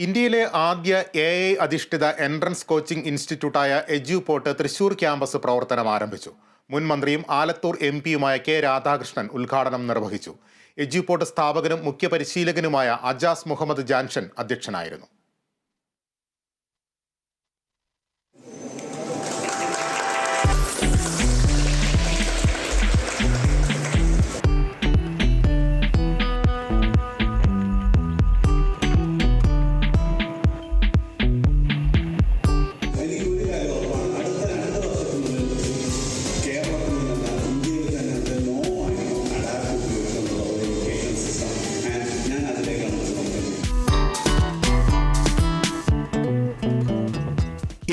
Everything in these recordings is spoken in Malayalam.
ഇന്ത്യയിലെ ആദ്യ എ ഐ അധിഷ്ഠിത എൻട്രൻസ് കോച്ചിംഗ് ഇൻസ്റ്റിറ്റ്യൂട്ടായ എജ്യൂപോർട്ട് തൃശൂർ ക്യാമ്പസ് പ്രവർത്തനം ആരംഭിച്ചു. മുൻ മന്ത്രിയും ആലത്തൂർ എം പിയുമായ കെ രാധാകൃഷ്ണൻ ഉദ്ഘാടനം നിർവഹിച്ചു. എജ്യൂപോർട്ട് സ്ഥാപകനും മുഖ്യപരിശീലകനുമായ അജാസ് മുഹമ്മദ് ജാൻഷൻ അധ്യക്ഷനായിരുന്നു.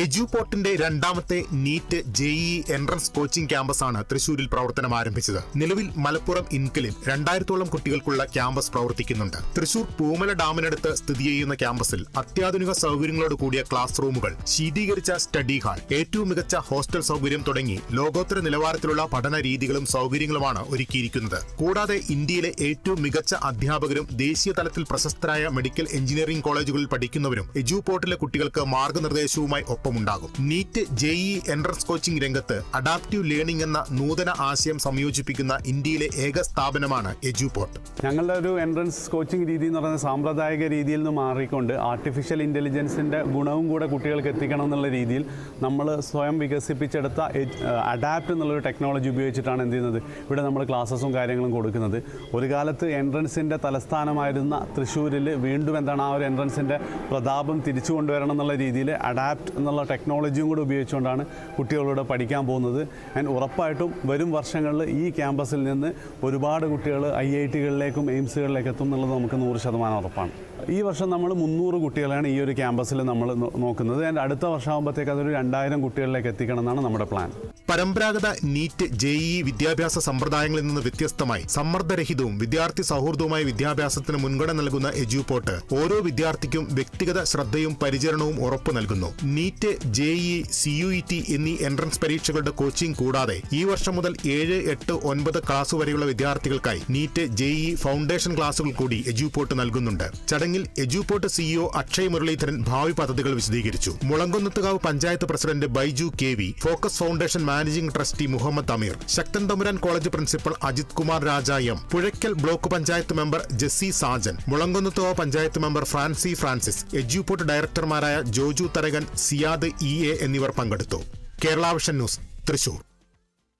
എജ്യൂപോർട്ടിന്റെ രണ്ടാമത്തെ നീറ്റ് ജെഇ എൻട്രൻസ് കോച്ചിംഗ് ക്യാമ്പസാണ് തൃശൂരിൽ പ്രവർത്തനം ആരംഭിച്ചത്. നിലവിൽ മലപ്പുറം ഇൻകലിൽ രണ്ടായിരത്തോളം കുട്ടികൾക്കുള്ള ക്യാമ്പസ് പ്രവർത്തിക്കുന്നുണ്ട്. തൃശൂർ പൂമല ഡാമിനടുത്ത് സ്ഥിതി ചെയ്യുന്ന ക്യാമ്പസിൽ അത്യാധുനിക സൗകര്യങ്ങളോട് കൂടിയ ക്ലാസ് റൂമുകൾ ശീതീകരിച്ച സ്റ്റഡി ഹാൾ ഏറ്റവും മികച്ച ഹോസ്റ്റൽ സൗകര്യം തുടങ്ങി ലോകോത്തര നിലവാരത്തിലുള്ള പഠന രീതികളും സൗകര്യങ്ങളുമാണ് ഒരുക്കിയിരിക്കുന്നത്. കൂടാതെ ഇന്ത്യയിലെ ഏറ്റവും മികച്ച അധ്യാപകരും ദേശീയ തലത്തിൽ പ്രശസ്തരായ മെഡിക്കൽ എഞ്ചിനീയറിംഗ് കോളേജുകളിൽ പഠിക്കുന്നവരും എജു പോർട്ടിലെ കുട്ടികൾക്ക് മാർഗനിർദ്ദേശവുമായി ഒപ്പമുണ്ടാകും നീറ്റ് ജെഇ എൻട്രൻസ് കോച്ചിംഗ് രംഗത്ത് അഡാപ്റ്റീവ് ലേണിംഗ് എന്ന നൂതന ആശയം സംയോജിപ്പിക്കുന്ന ഇന്ത്യയിലെ ഏക സ്ഥാപനമാണ് എജുപോർട്ട് ഞങ്ങളുടെ ഒരു എൻട്രൻസ് കോച്ചിംഗ് രീതി എന്ന് പറയുന്നത് സാമ്പ്രദായിക രീതിയിൽ നിന്ന് മാറിക്കൊണ്ട് ആർട്ടിഫിഷ്യൽ ഇന്റലിജൻസിന്റെ ഗുണവും കൂടെ കുട്ടികൾക്ക് എത്തിക്കണം എന്നുള്ള രീതിയിൽ നമ്മൾ സ്വയം വികസിപ്പിച്ചെടുത്ത അഡാപ്റ്റ് എന്നുള്ളൊരു ടെക്നോളജി ഉപയോഗിച്ചിട്ടാണ് എന്ത് ചെയ്യുന്നത്? ഇവിടെ നമ്മൾ ക്ലാസ്സസും കാര്യങ്ങളും കൊടുക്കുന്നത്. ഒരു കാലത്ത് എൻട്രൻസിന്റെ തലസ്ഥാനമായിരുന്ന തൃശ്ശൂരിൽ വീണ്ടും എന്താണ് ആ ഒരു എൻട്രൻസിന്റെ പ്രതാപം തിരിച്ചു കൊണ്ടുവരണം എന്നുള്ള രീതിയിൽ അഡാപ്റ്റ് എന്നുള്ള ടെക്നോളജിയും കൂടെ ഉപയോഗിച്ചുകൊണ്ടാണ് കുട്ടികളോട് പഠിക്കാൻ പോകുന്നത്. ആൻഡ് ഉറപ്പായിട്ടും വരും വർഷങ്ങളിൽ ഈ ക്യാമ്പസിൽ നിന്ന് ഒരുപാട് കുട്ടികൾ ഐ ഐ ടികളിലേക്കും എയിംസുകളിലേക്ക് എത്തും എന്നുള്ളത് നമുക്ക് നൂറ് ശതമാനം ഉറപ്പാണ്. ഈ വർഷം നമ്മൾ മുന്നൂറ് കുട്ടികളെയാണ് ഈ ഒരു ക്യാമ്പസിൽ നമ്മൾ നോക്കുന്നത്. ആൻഡ് അടുത്ത വർഷമാകുമ്പോഴത്തേക്ക് അതൊരു രണ്ടായിരം കുട്ടികളിലേക്ക് എത്തിക്കണം എന്നാണ് നമ്മുടെ പ്ലാൻ. പരമ്പരാഗത നീറ്റ് ജെ ഇ വിദ്യാഭ്യാസ സമ്പ്രദായങ്ങളിൽ നിന്ന് വ്യത്യസ്തമായി സമ്മർദ്ദരഹിതവും വിദ്യാർത്ഥി സൗഹൃദവുമായ വിദ്യാഭ്യാസത്തിന് മുൻഗണന നൽകുന്ന എജ്യൂപോർട്ട് ഓരോ വിദ്യാർത്ഥിക്കും വ്യക്തിഗത ശ്രദ്ധയും പരിചരണവും ഉറപ്പു നൽകുന്നു. NEET J E JEE CUET എന്നീ എൻട്രൻസ് പരീക്ഷകളുടെ കോച്ചിംഗ് കൂടാതെ ഈ വർഷം മുതൽ ഏഴ് എട്ട് ഒൻപത് ക്ലാസ് വരെയുള്ള വിദ്യാർത്ഥികൾക്കായി നീറ്റ് ജെഇ ഫൗണ്ടേഷൻ ക്ലാസുകൾ കൂടി എജ്യൂപോർട്ട് നൽകുന്നുണ്ട്. ചടങ്ങിൽ എജ്യൂപോർട്ട് സിഇഒ അക്ഷയ് മുരളീധരൻ ഭാവി പദ്ധതികൾ വിശദീകരിച്ചു. Mulankunnathukavu panchayat president Baiju K V focus foundation managing trustee Muhammad Ameer Sakthan Thampuran college principal Ajith Kumar Raja M Puzhakkal block panchayat member Jessy Sajan Mulankunnathukavu panchayat member Francy Francis Eduport ഡയറക്ടർമാരായ Joju Tharakan Siyad E A എന്നിവർ പങ്കെടുത്തു. കേരളാവിഷൻ ന്യൂസ് തൃശൂർ.